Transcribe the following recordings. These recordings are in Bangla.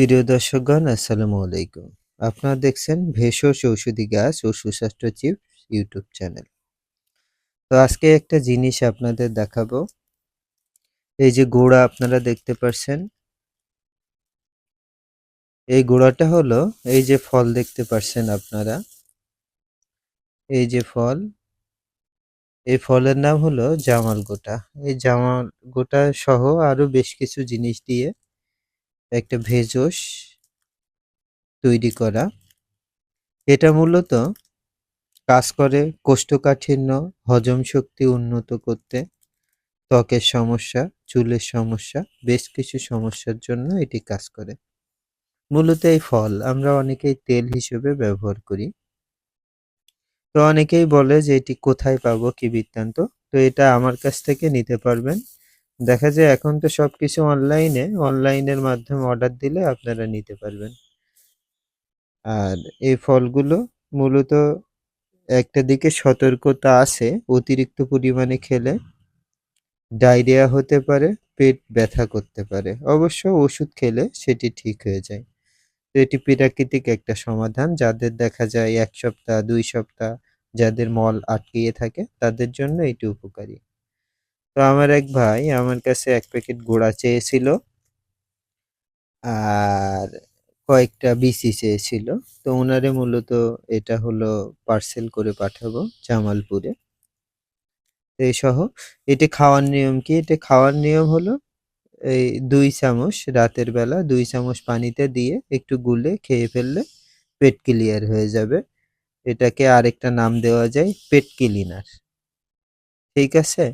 প্রিয় দর্শকগণ, আসসালামু আলাইকুম। আপনারা দেখছেন ভেষজ ঔষধি গাছ ও সুস্বাস্থ্য চিপস ইউটিউব চ্যানেল। তো আজকে একটা জিনিস আপনাদের দেখাবো। এই যে গোড়া আপনারা দেখতে পাচ্ছেন এই গোড়াটা হলো এই যে ফল দেখতে পাচ্ছেন আপনারা। এই যে ফল। এই ফলের নাম হলো জামাল গোটা এই জামাল গোটা সহ আরও বেশ কিছু জিনিস দিয়ে একটা ভেষজ তৈরি করা। এটা মূলত কাজ করে কোষ্ঠকাঠিন্য, হজম শক্তি উন্নত করতে, ত্বকের সমস্যা, চুলের সমস্যা, বেশ কিছু সমস্যার জন্য এটি কাজ করে। মূলত এই ফল আমরা অনেকেই তেল হিসেবে ব্যবহার করি। তো অনেকেই বলে যে এটি কোথায় পাবো কি বৃত্তান্ত? তো এটা আমার কাছ থেকে নিতে পারবেন। দেখা যায় এখন তো সব কিছু অনলাইনে অনলাইনের মাধ্যমে অর্ডার দিলে আপনারা নিতে পারবেন। আর এই ফলগুলো মূলত একটা দিকে সতর্কতা আছে, অতিরিক্ত পরিমাণে খেলে ডায়রিয়া হতে পারে, পেট ব্যথা করতে পারে। অবশ্য ওষুধ খেলে সেটি ঠিক হয়ে যায়। তো এটি প্রাকৃতিক একটা সমাধান, যাদের দেখা যায় এক সপ্তাহ, দুই সপ্তাহ, যাদের মল আটকিয়ে থাকে, তাদের জন্য এটি উপকারী। তো আমার এক ভাই আমার কাছে এক প্যাকেট গোড়া চেয়েছিল আর কয়েকটা বিসি চেয়েছিল। তো ওনারে মূলত এটা হলো পার্সেল করে পাঠাবো জামালপুরে। এই সহ, এটি খাওয়ার নিয়ম কি? এটা খাওয়ার নিয়ম হলো এই দুই চামচ রাতের বেলা দুই চামচ পানিতে দিয়ে একটু গুলে খেয়ে ফেললে পেট ক্লিয়ার হয়ে যাবে। এটাকে আরেকটা নাম দেওয়া যায় পেট ক্লিনার ঠিক আছে?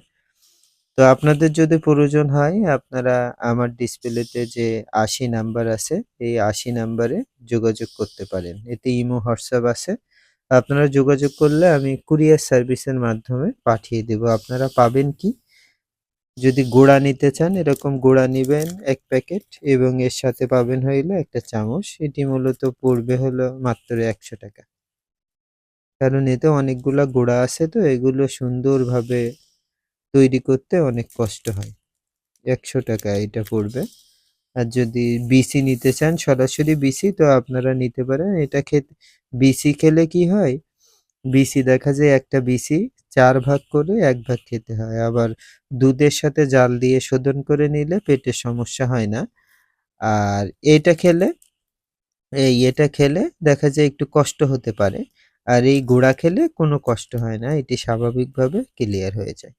তো আপনাদের যদি প্রয়োজন হয়, আপনারা আমার ডিসপ্লেতে যে আশি নাম্বার আছে, এই আশি নাম্বারে যোগাযোগ করতে পারেন। এতে ইমো, হোয়াটসঅ্যাপ আছে। আপনারা যোগাযোগ করলে আমি কুরিয়ার সার্ভিসের মাধ্যমে পাঠিয়ে দেব। আপনারা পাবেন কি? যদি গোড়া নিতে চান, এরকম গোড়া নেবেন এক প্যাকেট এবং এর সাথে পাবেন হইল একটা চামচ। এটি মূলত পড়বে হলো মাত্র একশো টাকা। কারণ এতে অনেকগুলা গোড়া আছে তো, এগুলো সুন্দরভাবে তৈরি করতে অনেক কষ্ট হয়। একশো টাকা এটা পড়বে। আর যদি বিসি নিতে চান, সরাসরি বিসি তো আপনারা নিতে পারেন। এটা খেতে বিসি খেলে কি হয়? বিসি দেখা যায় একটা বিসি চার ভাগ করে এক ভাগ খেতে হয়। আবার দুধের সাথে জাল দিয়ে শোধন করে নিলে পেটের সমস্যা হয় না। আর এটা খেলে, এই এটা খেলে দেখা যায় একটু কষ্ট হতে পারে। আর এই গোড়া খেলে কোনো কষ্ট হয় না। এটি স্বাভাবিকভাবে ক্লিয়ার হয়ে যায়।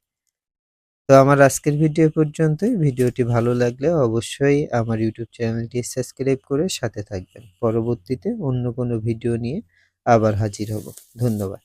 তো আমার আজকের ভিডিও পর্যন্তই। ভিডিওটি ভালো লাগলে অবশ্যই আমার ইউটিউব চ্যানেলটি সাবস্ক্রাইব করে সাথে থাকবেন। পরবর্তীতে অন্য কোনো ভিডিও নিয়ে আবার হাজির হব। ধন্যবাদ।